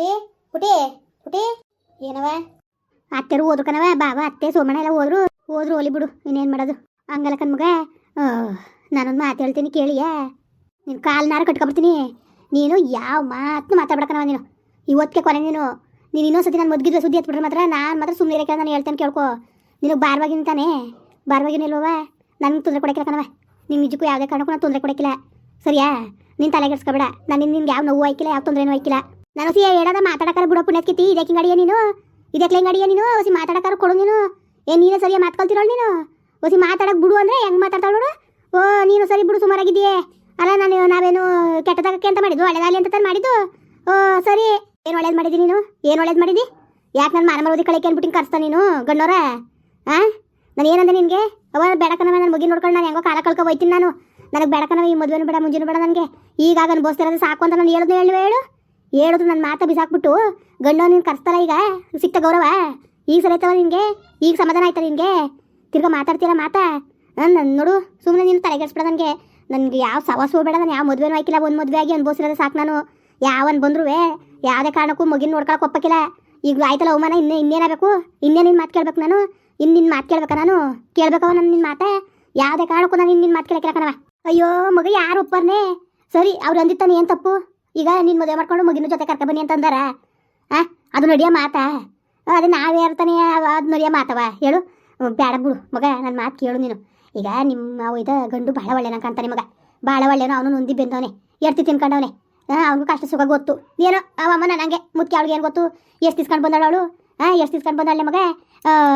ಪುಟಿ ಪುಟಿ ಪುಟಿ ಏನವ? ಅತ್ತೆರು ಓದು ಕಣವ ಬಾಬಾ ಅತ್ತೆ, ಸೋಮಣ್ಣ ಎಲ್ಲ ಹೋದ್ರು. ಹೋದ್ರು ಓಲಿ ಬಿಡು, ಇನ್ನೇನು ಮಾಡೋದು? ಹಂಗಲ್ಲ ಕಣ್ಮಗ ನಾನೊಂದು ಮಾತು ಹೇಳ್ತೀನಿ, ಕೇಳಿಯಾ? ನಿನ್ನ ಕಾಲ್ನಾರ ಕಟ್ಕೊಂಬಿಡ್ತೀನಿ. ನೀನು ಯಾವ ಮಾತು ಮಾತಾಡ್ಬೇಕನವ ನೀನು. ಇವತ್ತಿಗೆ ಕೊನೆ ನೀನು. ನೀನು ಇನ್ನೊಂದ್ಸತಿ ನಾನು ಮದ್ಗಿದ್ರೆ ಸುದ್ದಿ ಎತ್ಬಿಟ್ರೆ ಮಾತ್ರ ನಾನು ಮಾತ್ರ ಸುಮ್ಮನೆ ಇರಕ್ಕೆ ನಾನು ಹೇಳ್ತೇನೆ ಕೇಳ್ಕೊ. ನಿನಗೆ ಬಾರ್ವಾಗಿನ ತಾನೇ? ಬಾರ್ವಾಗಿನ ಇಲ್ವವ ನನಗೆ ತೊಂದರೆ ಕೊಡಕ್ಕಿಲ್ಲ ಕಣವ ನಿಂಗೆ ನಿಜಕ್ಕೂ ಯಾವುದೇ ಕಾರಣಕ್ಕೂ ನಾನು ತೊಂದರೆ ಕೊಡಕ್ಕಿಲ್ಲ. ಸರಿಯಾ? ನಿನ್ನ ತಲೆಗೆಡ್ಸ್ಕೊಬೇಡ ನಾನು ನಿನ್ಗೆ ಯಾವ ನೋವು ಆಯ್ಕಿಲ್ಲ ಯಾವ ತೊಂದರೆನೂ ಆಯ್ಕಿಲ್ಲ ನಾನು ಸಿ ಹೇಳದ ಮಾತಾಡಕಾರ ಬಿಡೋ ಪುಣ್ಯತ್ಕಿತಿ ಇದಕ್ಕೆ ಗಡಿಯ ನೀನು? ಇದಕ್ಕೆ ಗಡಿಯ ನೀನು? ಒಸಿ ಮಾತಾಡಕಾರ ಕೊಡು ನೀನು? ಏ, ನೀನು ಸರಿಯಾಗಿ ಮಾತ್ಕೊಳ್ತಿರೋಳು ನೀನು? ಒಸಿ ಮಾತಾಡಕ್ಕೆ ಬಿಡು ಅಂದ್ರೆ ಹೆಂಗ್ ಮಾತಾಡ್ತಾಳ ನೋಡು? ಓ, ನೀನು ಸರಿ ಬಿಡು ಸುಮಾರಾಗಿದ್ದೀಯೇ? ಅಲ್ಲ, ನಾನು, ನಾವೇನು ಕೆಟ್ಟದಾಗಕ್ಕೆ ಅಂತ ಮಾಡಿದ್ದು? ಒಳ್ಳೇದಾಗಲಿ ಅಂತ ಮಾಡಿದ್ದು? ಓ, ಸರಿ. ಏನು ಒಳ್ಳೇದು ಮಾಡಿದಿ ನೀನು? ಏನು ಒಳ್ಳೇದು ಮಾಡಿದಿ? ಯಾಕೆ ನಾನು ಮಾನ ಮರೋದಿ ಕಳಿಕೆ ಅಂದ್ಬಿಟ್ಟು ಕರ್ಸ್ತಾ ನೀನು ಗಣ್ಣೋರ ಹಾಂ ನಾನು ಏನಂದೆ ನಿನಗೆ? ಅವ ಬೇಡಕನವ ನಾನು ಮುಗಿ ನೋಡ್ಕೊಂಡು ನಾನು ಹೆಂಗೋ ಕಾಲ ಕಳ್ಕೊ ಹೋಯ್ತೀನಿ ನಾನು. ನನಗೆ ಬೇಡಕನವ ಈ ಮದುವೆನೂ ಬೇಡ, ಮುಂಜಾನೆ ಬೇಡ ನನಗೆ. ಈಗಾಗ ಅನುಭವಿಸ್ತಿರೋದು ಸಾಕು ಅಂತ ನಾನು ಹೇಳಿದ್ನು ಹೇಳು ಹೇಳು. ಹೇಳಿದ್ರು ನನ್ನ ಮಾತ ಬಿಸಾಕ್ಬಿಟ್ಟು ಗಂಡು ನೀನು ಕರ್ಸ್ತಾರ ಈಗ? ಸಿಕ್ತ ಗೌರವ. ಈಗ ಸರಿತವ ನಿನಗೆ? ಈಗ ಸಮಾಧಾನ ಆಯ್ತಾ ನಿನಗೆ? ತಿರ್ಗಾ ಮಾತಾಡ್ತೀರಾ ಮಾತಾ? ನಾನು ನೋಡು ಸುಮ್ಮನೆ ನೀನು ತಲೆಗೆಡ್ಸ್ಬಿಡ ನನಗೆ. ನನಗೆ ಯಾವ ಸವಾಸು ಬೇಡ, ನಾನು ಯಾವ ಮದುವೆನೂ ಆಯ್ಕಿಲ್ಲ ಒಂದು ಮದುವೆ ಆಗಿ ಅನುಭವಿಸಿರೋದೇ ಸಾಕು ನಾನು. ಯಾವನ್ ಬಂದ್ರು ಯಾವುದೇ ಕಾರಣಕ್ಕೂ ಮಗಿನ ನೋಡ್ಕೊಳಕ್ಕೆ ಒಪ್ಪಕ್ಕಿಲ್ಲ. ಈಗ ಆಯ್ತಲ್ಲ ಅವಮಾನ? ಇನ್ನೇ ಇನ್ನೇನಾಗಬೇಕು ಇನ್ನೇ ನಿನ್ನ ಮಾತು ಕೇಳ್ಬೇಕು ನಾನು? ಇನ್ನು ನಿನ್ನ ಮಾತು ಕೇಳ್ಬೇಕಾ ನಾನು? ಕೇಳ್ಬೇಕವ ನಾನು ನಿನ್ನ ಮಾತೆ? ಯಾವುದೇ ಕಾರಣಕ್ಕೂ ನಾನು ಇನ್ನು ನಿನ್ನ ಮಾತು ಕಣವ ಅಯ್ಯೋ, ಮಗ ಯಾರು ಒಪ್ಪರ್ನೇ? ಸರಿ, ಅವ್ರು ಅಂದಿತ್ತಾನೆ ಏನು ತಪ್ಪು? ಈಗ ನೀನು ಮದುವೆ ಮಾಡ್ಕೊಂಡು ಮಗಿನ ಜೊತೆ ಕರ್ಕ ಬನ್ನಿ ಅಂತಂದಾರ? ಆ, ಅದು ನಡಿಯ ಮಾತಾ. ಅದೇ ನಾವೇ ಇರ್ತಾನೆ ಅದು ನಡಿಯೋ ಮಾತವ. ಹೇಳು. ಬೇಡ ಬಿಡು ಮಗ ನನ್ನ ಮಾತು ಕೇಳು ನೀನು. ಈಗ ನಿಮ್ಮ ಇದ ಗಂಡು ಭಾಳ ಒಳ್ಳೆನ ಕಾಣ್ತಾನೆ ಮಗ. ಭಾಳ ಒಳ್ಳೆನೋ, ಅವನು ನೊಂದಿ ಬೆಂದವನೆ. ಎಡ್ತಿ ತಿನ್ಕೊಂಡವನೆ. ಅವ್ನಿಗೂ ಕಷ್ಟ ಸುಖ ಗೊತ್ತು. ಏನೋ ಅವಮ್ಮ ನನಗೆ ಮುತ್ತಿ ಅವಳಿಗೆ ಏನು ಗೊತ್ತು? ಎಷ್ಟು ತಿಸ್ಕೊಂಡು ಬಂದಾಳು ಅವಳು? ಹಾಂ ಎಷ್ಟು ತಿಸ್ಕೊಂಡು ಬಂದಾಳೆ ಮಗ?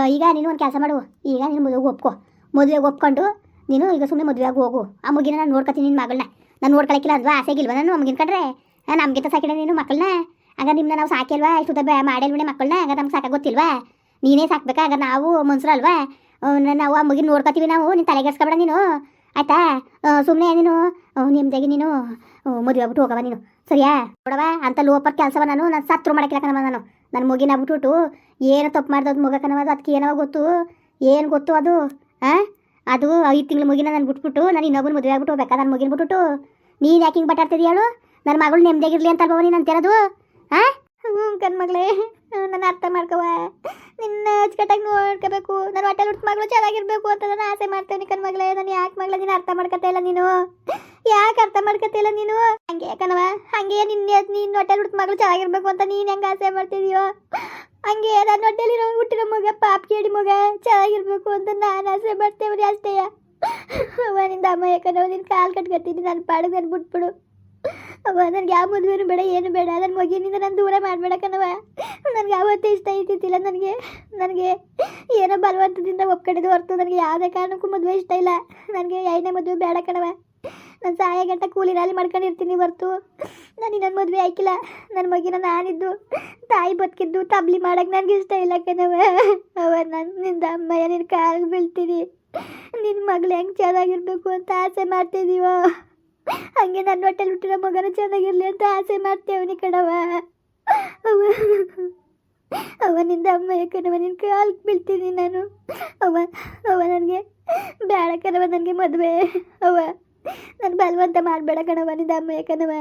ಈಗ ನೀನು ಒಂದು ಕೆಲಸ ಮಾಡು. ಈಗ ನೀನು ಮದುವೆಗೆ ಒಪ್ಕೊ. ಮದುವೆಗೆ ಒಪ್ಕೊಂಡು ನೀನು ಈಗ ಸುಮ್ಮನೆ ಮದುವೆಗೆ ಹೋಗು. ಆ ಮಗಿನ ನಾನು ನೋಡ್ಕೊತೀನಿ ನಿನ್ನ ಮಗಳನ್ನ ನಾನು ನೋಡ್ಕೊಳಕ್ಕಿಲ್ಲ ಅಂದ್ವಾ? ಆಸೆಗಿಲ್ವ ನಾನು ಮಗಿನ ಕಂಡ್ರೆ? ನಮ್ಗಿಂತ ಸಾಕಿಡ ನೀನು ಮಕ್ಕಳನ್ನ. ಹಂಗ ನಿಮ್ಮನ್ನ ನಾವು ಸಾಕಿಲ್ವಾ? ಇಷ್ಟು ಮಾಡಿಲ್ವೇ ಮಕ್ಕಳನ್ನ. ಹಂಗ ನಮ್ಗೆ ಸಾಕ ಗೊತ್ತಿಲ್ವಾ? ನೀನೇ ಸಾಕ್ಬೇಕಾಗ ನಾವು ಮನ್ಸರಲ್ವಾ ನಾವು ಆ ಮುಗಿನ ನೋಡ್ಕೊತೀವಿ ನಾವು. ನೀನು ತಲೆಗೆಡ್ಸ್ಕೊಬೇಡ ನೀನು. ಆಯ್ತಾ? ಸುಮ್ಮನೆ ನೀನು. ನಿಮ್ದಾಗಿ ನೀನು. ಮದುವೆ ಆಗ್ಬಿಟ್ಟು ಹೋಗವ ನೀನು. ಸರಿಯಾ? ನೋಡವ ಅಂತ ಲೋಪರ್ ಕೆಲಸವ ನಾನು. ನಾನು ಸತ್ರು ಮಾಡಕ್ಕಿಲ್ಲ ನಾನು. ನನ್ನ ಮುಗಿನ ಬಿಟ್ಬಿಟ್ಟು ಏನು ತಪ್ಪು ಮಾಡ್ದದು ಅದು ಕಣವ ಅದು? ಅದಕ್ಕೆ ಏನವ ಗೊತ್ತು? ಏನು ಗೊತ್ತು ಅದು? ಹಾಂ ಅದು ಐದು ತಿಂಗಳು ಮುಗಿನ ನಾನು ಬಿಟ್ಬಿಟ್ಟು ನಾನು ಇನ್ನೊಬ್ಬನ ಮದುವೆ ಆಗ್ಬಿಟ್ಟು ಹೋಗ್ಬೇಕಾ? ನಾನು ಮುಗಿನ ಬಿಟ್ಬಿಟ್ಟು. ನೀನು ಯಾಕೆ ಹಿಂಗೆ ಬಟ್ಟಾಡ್ತಿದ್ಯ ಹೇಳು ನನ್ನ ಮಗಳು ನೆಮ್ಮದಿಯಾಗಿರ್ಲಿ ಅಂತ ಅಲ್ವ ನೀನು ಅಂತಿರೋದು? ಹಾಂ ಹ್ಞೂ ಕಣ್ಮಗಳೇ ನಾನು ಅರ್ಥ ಮಾಡ್ಕವ ನಿನ್ನ ಅಚ್ಚುಕಟ್ಟಾಗಿ ನೋಡ್ಕೋಬೇಕು. ನನ್ನ ಹೊಟ್ಟೆ ಹುಟ್ಟು ಮಗಳು ಚೆನ್ನಾಗಿರ್ಬೇಕು ಅಂತ ನಾನು ಆಸೆ ಮಾಡ್ತೇನೆ ಕಣ್ಮಗಳೇ ನಾನು ಯಾಕೆ ಮಗಳ ನೀನು ಅರ್ಥ ಮಾಡ್ಕೊತಾ ಇಲ್ಲ ನೀನು? ಯಾಕೆ ಅರ್ಥ ಮಾಡ್ಕೊತಾ ಇಲ್ಲ ನೀನು? ಹಂಗೆ ಕಣವ ಹಂಗೆ ನಿನ್ನ ನಿನ್ನ ಹೊಟ್ಟೆ ಹುಟ್ಟು ಮಗಳು ಚೆನ್ನಾಗಿರ್ಬೇಕು ಅಂತ ನೀನು ಹೆಂಗೆ ಆಸೆ ಮಾಡ್ತಿದೀಯೋ? ಹಂಗೆ ನನ್ನ ಹೊಟ್ಟೆಲಿರೋ ಹುಟ್ಟಿರೋ ಮಗ, ಪಾಪ ಕೇಳಿ ಮಗ ಚೆನ್ನಾಗಿರ್ಬೇಕು ಅಂತ ನಾನು ಆಸೆ ಮಾಡ್ತೇವ್ರಿ ಅಷ್ಟೇಯ ನಿಂದ ಅಮ್ಮ ಯಾಕಂದ್ರೆ ನಿನ್ನ ಕಾಲು ಕಟ್ಕೊತೀನಿ. ನಾನು ಪಾಡಿಗೆ ನಾನು ಬಿಟ್ಬಿಡು. ಅವ, ನನಗೆ ಯಾವ ಮದುವೆನೂ ಬೇಡ, ಏನು ಬೇಡ. ನನ್ನ ಮಗಿನಿಂದ ನಾನು ದೂರ ಮಾಡ್ಬೇಡಕ್ಕನವ ನನಗೆ ಯಾವತ್ತೂ ಇಷ್ಟ ಇದ್ದಿದ್ದಿಲ್ಲ ನನಗೆ. ನನಗೆ ಏನೋ ಬಲವಂತದಿಂದ ಒಪ್ಕೊಂಡಿದ್ದು ಹೊರತು ನನಗೆ ಯಾವುದೇ ಕಾರಣಕ್ಕೂ ಮದುವೆ ಇಷ್ಟ ಇಲ್ಲ. ನನಗೆ ಐದನೇ ಮದುವೆ ಬೇಡ ಕಣವ ನಾನು ಸಹಾಯ ಗಂಟ ಕೂಲಿ ಮಾಡ್ಕೊಂಡಿರ್ತೀನಿ ಹೊರ್ತು. ನಾನು ಇನ್ನೊಂದು ಮದುವೆ ಆಯ್ಕಿಲ್ಲ. ನನ್ನ ಮಗಿನ ನಾನಿದ್ದು, ತಾಯಿ ಬದುಕಿದ್ದು ತಬ್ಲಿ ಮಾಡಕ್ಕೆ ನನಗೆ ಇಷ್ಟ ಇಲ್ಲ ಕಣವ ಅವ, ನಾನು ನಿಂದ ಅಮ್ಮಯ್ಯ ನಿನ್ನ ಕಾಲಿಗೆ ಬೀಳ್ತೀನಿ ನಿನ್ನ ಮಗಳು ಹೆಂಗೆ ಚೆನ್ನಾಗಿರ್ಬೇಕು ಅಂತ ಆಸೆ ಮಾಡ್ತಿದೀವೋ. ಹಂಗೆ ನನ್ನ ಹೊಟ್ಟೆಲಿ ಹುಟ್ಟಿರೋ ಮಗನ ಚೆನ್ನಾಗಿರ್ಲಿ ಅಂತ ಆಸೆ ಮಾಡ್ತೇವನಿ ಅವ ಅವನಿಂದ ಅಮ್ಮ ಯಾಕನವ ನಿನ್ನ ಕಾಲ್ಗೆ ಬೀಳ್ತೀನಿ ನಾನು. ಅವ ಅವ ನನಗೆ ಬೇಡ ಕಣವ ನನಗೆ ಮದುವೆ. ಅವ ನಾನು ಬಲವಂತ ಮಾಡಬೇಡ ಕಣವ ನಿಂದ ಅಮ್ಮ ಯಾಕನವ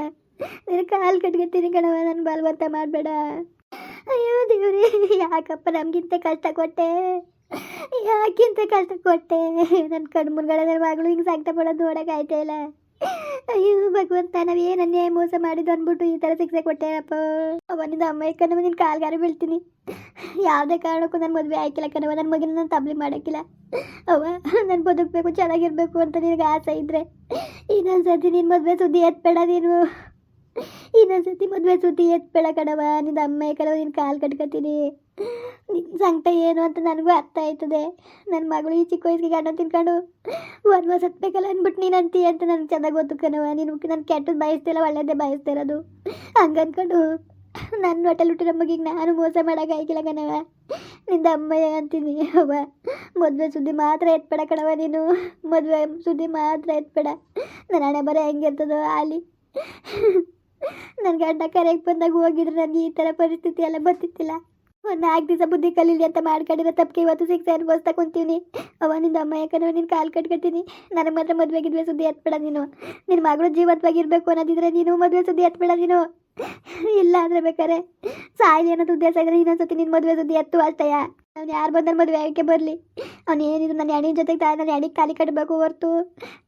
ನಿನ್ನ ಕಾಲು ಕಟ್ಕೊತೀನಿ ಕಣವ ನಾನು ಬಲವಂತ ಮಾಡಬೇಡ. ಅಯ್ಯೋ ದೇವ್ರಿ, ಯಾಕಪ್ಪ ನಮಗಿಂತ ಕಷ್ಟ ಕೊಟ್ಟೆ? ಯಾಕಿಂತ ಕಷ್ಟ ಕೊಟ್ಟೆ? ನನ್ನ ಕಣ್ಮುರ್ಗಳ ನನ್ನ ಮಗಳು ಹಿಂಗೆ ಸಂಕಟ ಪಡೋದು ನೋಡಕ್ಕೆ ಆಯ್ತಾ ಇಲ್ಲ? ಅಯ್ಯೋ ಭಗವಂತ ನಾವು ಏನು ಅನ್ಯಾಯ ಮೋಸ ಮಾಡಿದ್ದು ಅಂದ್ಬಿಟ್ಟು ಈ ಥರ ಶಿಕ್ಷೆ ಕೊಟ್ಟೆಯಪ್ಪ ಅವನಿಂದ ಅಮ್ಮ ಯಾಕಂದ್ರೆ ನಿನ್ನ ಕಾಲ್ಗಾರ ಬೀಳ್ತೀನಿ. ಯಾವುದೇ ಕಾರಣಕ್ಕೂ ನನ್ನ ಮದುವೆ ಆಯ್ಕಿಲ್ಲ ಕಣವ ನನ್ನ ಮಗಿನ ನಾನು ತಬ್ಲಿ ಮಾಡೋಕ್ಕಿಲ್ಲ. ಅವ ನಾನು ಬದುಕಬೇಕು, ಚೆನ್ನಾಗಿರ್ಬೇಕು ಅಂತ ನಿನಗೆ ಆಸೆ ಇದ್ದರೆ ಇನ್ನೊಂದ್ಸತಿ ನಿನ್ನ ಮದುವೆ ಸುದ್ದಿ ಎತ್ಬೇಡ ನೀನು. ಇನ್ನೊಂದ್ಸತಿ ಮದುವೆ ಸುದ್ದಿ ಎತ್ಬೇಡ ಕಣವ ನಿನ್ನ ಅಮ್ಮ ಕಣವ ನಿನ್ನ ಕಾಲು ಕಟ್ಕೊತೀನಿ. ನಿನ್ನ ಸಂಕಟ ಏನು ಅಂತ ನನಗೂ ಅರ್ಥ ಆಯ್ತದೆ. ನನ್ನ ಮಗಳು ಈ ಚಿಕ್ಕ ವಯಸ್ಸಿಗೆ ಗಂಡ ತಿನ್ಕೊಂಡು ವನ್ವಾಸ ಹತ್ಬೇಕಲ್ಲ ಅಂದ್ಬಿಟ್ಟು ನೀನು ಅಂತೀಯ ಅಂತ ನನಗೆ ಚೆನ್ನಾಗಿ ಗೊತ್ತು ಕಣವ ನೀನು ನಾನು ಕೆಟ್ಟದ್ದು ಬಯಸ್ತಿಲ್ಲ ಒಳ್ಳೇದೇ ಬಯಸ್ತಾ ಇರೋದು. ಹಂಗೆ ಅಂದ್ಕೊಂಡು ನನ್ನ ಹೊಟ್ಟೆಲ್ ಹುಟ್ಟಿರೋ ಮಗಿಗೆ ನಾನು ಮೋಸ ಮಾಡೋಕ್ಕಾಗಿಲ್ಲ ಕಣವ ನಿಂದ ಅಮ್ಮ ಅಂತೀನಿ ಅವ್ವ. ಮದುವೆ ಸುದ್ದಿ ಮಾತ್ರ ಎತ್ಬೇಡ ಕಣವ ನೀನು. ಮದುವೆ ಸುದ್ದಿ ಮಾತ್ರ ಎತ್ಬೇಡ. ನನ್ನ ಹಣೆ ಬರ ಹೆಂಗಿರ್ತದೋ ಅಲ್ಲಿ. ನನ್ನ ಗಂಡ ಕರೆಗೆ ಬಂದಾಗ ಹೋಗಿದ್ರೆ ನನಗೆ ಈ ಥರ ಪರಿಸ್ಥಿತಿ ಎಲ್ಲ ಬರ್ತಿತ್ತಿಲ್ಲ. ನಾಲ್ಕು ದಿವಸ ಬುದ್ಧಿ ಕಲೀಲಿ ಅಂತ ಮಾಡ್ಕೊಂಡಿರೋ ತಪ್ಪಿಗೆ ಇವತ್ತು ಸಿಕ್ಸ್ ಅನ್ಬೋಸ್ತಾ ಕುಂತೀವಿ ಅವ ನಿಂದ ಅಮ್ಮ ಯಾಕಂದ್ರೆ ನಿನ್ನ ಕಾಲು ಕಟ್ಕೊತೀನಿ. ನನಗೆ ಮಾತ್ರ ಮದುವೆಗಿದ್ವೆ ಸುದ್ದಿ ಎತ್ಬೇಡ ನೀನು. ನಿನ್ನ ಮಗಳು ಜೀವಂತವಾಗಿರ್ಬೇಕು ಅನ್ನೋದಿದ್ರೆ ನೀನು ಮದುವೆ ಸುದ್ದಿ ಎತ್ಬೇಡ ನೀನು. ಇಲ್ಲ ಅಂದ್ರೆ ಬೇಕಾರೆ ಸಾಯಿಲಿ ಅನ್ನೋದು ಉದ್ದೇಶ ಇದ್ರೆ ಇನ್ನೊಂದ್ಸತಿ ನಿನ್ನ ಮದುವೆ ಸುದ್ದಿ ಎತ್ತು ಅಷ್ಟಯ್ಯ ಅವ್ನು ಯಾರು ಬಂದ್ರೆ ಮದುವೆ ಆಗಕ್ಕೆ ಬರಲಿ. ಅವ್ನು ಏನಿದ್ರು ನನ್ನ ಹೆಣ್ಣಿನ ಜೊತೆಗೆ ತಾ ನನ್ನ ಹೆಣ್ಣಿಗೆ ತಾಲಿ ಕಟ್ಟಬೇಕು ಹೊರ್ತು,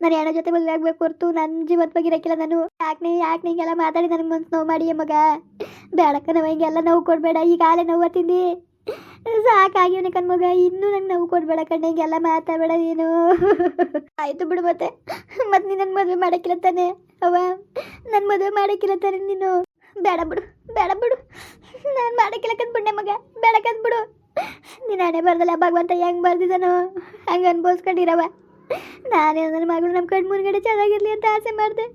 ನನ್ನ ಹೆಣ್ಣ ಜೊತೆ ಮದುವೆ ಆಗ್ಬೇಕು ಹೊರ್ತು ನನ್ನ ಇರಕ್ಕಿಲ್ಲ ನಾನು. ಯಾಕೆ ಯಾಕೆ ಹಿಂಗೆಲ್ಲ ಮಾತಾಡಿ ನನಗೆ ಮನ್ಸು ನೋವು ಮಾಡಿ ಮಗ. ಬೇಡಕ್ಕ ನಾವು ಹಿಂಗೆಲ್ಲ ನೋವು ಕೊಡಬೇಡ ಆಲೆ ನೋವು ತಿಂದು ಸಾಕಾಗಿ ಕಣ್ ಮಗ, ಇನ್ನೂ ನಂಗೆ ನೋವು ಕೊಡಬೇಡ ಕಣ್ಣ, ಹಿಂಗೆಲ್ಲ ಮಾತಾಡಬೇಡ ನೀನು. ಆಯಿತು ಬಿಡು ಮತ್ತೆ. ಮತ್ತೆ ನೀನು ನನ್ನ ಮದುವೆ ಮಾಡೋಕ್ಕಿಲ್ಲ ತಾನೆ ಅವ ನನ್ನ ಮದುವೆ ಮಾಡೋಕ್ಕಿಲ್ಲ ತಾನೆ ನೀನು. ಬೇಡ ಬಿಡು ಬೇಡ ಬಿಡು. ನಾನು ಮಾಡೋಕ್ಕಿಲ್ಲ ಕಂದ್ಬಿಡ್ನೆ ಮಗ ಬೇಡ ಕಂದ್ಬಿಡು ನೀನು ಬರ್ದಲ್ಲ, ಭಗವಂತ ಹೆಂಗೆ ಬರ್ದಿದ್ದಾನೋ ಹಂಗೆ ಅನ್ಬೋಸ್ಕೊಂಡಿರವ ನಾನೇ ನನ್ನ ಮಗಳು ನಮ್ಮ ಕಣ್ಣು ಮುಂದ್ಗಡೆ ಚೆನ್ನಾಗಿರ್ಲಿ ಅಂತ ಆಸೆ ಮಾಡಿದೆ.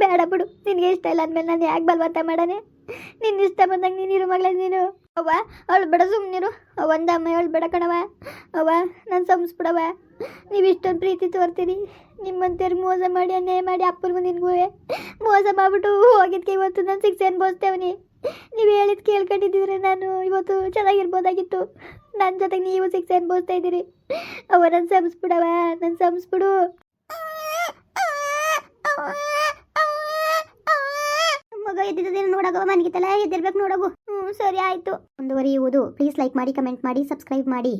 ಬೇಡ ಬಿಡು, ನಿನಗೆ ಇಷ್ಟ ಇಲ್ಲ ಅಂದಮೇಲೆ ನಾನು ಯಾಕೆ ಬಲವಂತ ಮಾಡಾನೆ? ನಿನ್ನ ಇಷ್ಟ ಬಂದಂಗೆ ನೀನಿರು ಮಗಳ ನೀನು. ಅವ್ವ, ಅವಳು ಬೇಡ ಸುಮ್ಮನಿರು ಒಂದು ಅಮ್ಮ ಅವಳು ಬೇಡ ಕಣವ ಅವ್ವ, ನಾನು ಸಂಸ್ಬಿಡವ ನೀವು ಇಷ್ಟೊಂದು ಪ್ರೀತಿ ತೋರ್ತೀರಿ. ನಿಮ್ಮಂತೇರು ಮೋಸ ಮಾಡಿ, ಅನ್ಯಾಯ ಮಾಡಿ ಅಪ್ಪನಿಗೂ ನಿನಗೂ ಮೋಸ ಮಾಡ್ಬಿಟ್ಟು ಹೋಗಿದ್ಕೆ ಇವತ್ತು ನಾನು ಶಿಕ್ಷೆ ಅನ್ಬೋಸ್ತೇವನಿ ನೀವು ಹೇಳಿದ ಕೇಳ್ಕೊಂಡಿದ್ದಿದ್ರೆ ನಾನು ಇವತ್ತು ಚೆನ್ನಾಗಿರ್ಬೋದಾಗಿತ್ತು. ನನ್ನ ಜೊತೆಗೆ ನೀವು ಸಿಕ್ಸ್ ಅನ್ಬೋಸ್ತಾ ಇದ್ದೀರಿ. ಅವ ನನ್ನ ಸಂಸ್ಬಿಡವ ನನ್ನ ಸಂಸ್ಬಿಡು ಮಗ ಎದ್ದಿದ್ದೇನು ನೋಡೋಗವ ಮನಗಿತ್ತಲ್ಲ ಎದ್ದಿರ್ಬೇಕು ನೋಡೋಗು. ಹ್ಞೂ ಸರಿ, ಆಯಿತು. ಮುಂದುವರಿಯುವುದು ಪ್ಲೀಸ್ ಲೈಕ್ ಮಾಡಿ ಕಮೆಂಟ್ ಮಾಡಿ ಸಬ್ಸ್ಕ್ರೈಬ್ ಮಾಡಿ.